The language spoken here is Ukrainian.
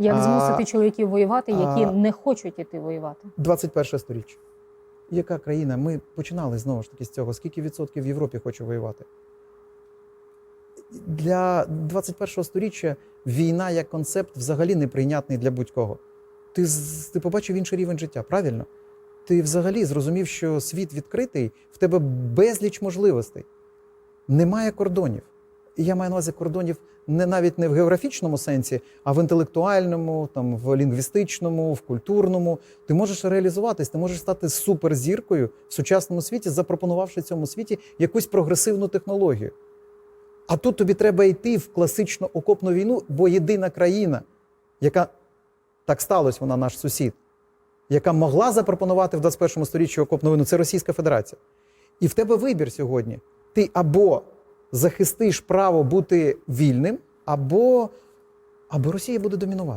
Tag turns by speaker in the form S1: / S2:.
S1: Як
S2: А-
S1: змусити чоловіків воювати, які
S2: а-
S1: не хочуть іти воювати?
S2: 21 сторіччя. Яка країна? Ми починали знову ж таки з цього. Скільки відсотків в Європі хоче воювати? Для 21 сторіччя війна як концепт взагалі неприйнятний для будь-кого. Ти, ти побачив інший рівень життя, правильно? Ти взагалі зрозумів, що світ відкритий, в тебе безліч можливостей. Немає кордонів. І я маю на увазі кордонів не навіть не в географічному сенсі, а в інтелектуальному, там, в лінгвістичному, в культурному. Ти можеш реалізуватись, ти можеш стати суперзіркою в сучасному світі, запропонувавши цьому світі якусь прогресивну технологію. А тут тобі треба йти в класичну окопну війну, бо єдина країна, яка так сталося, вона наш сусід, яка могла запропонувати в 21 сторіччі окопну війну, це Російська Федерація. І в тебе вибір сьогодні. Ти або захистиш право бути вільним, або, або Росія буде домінувати.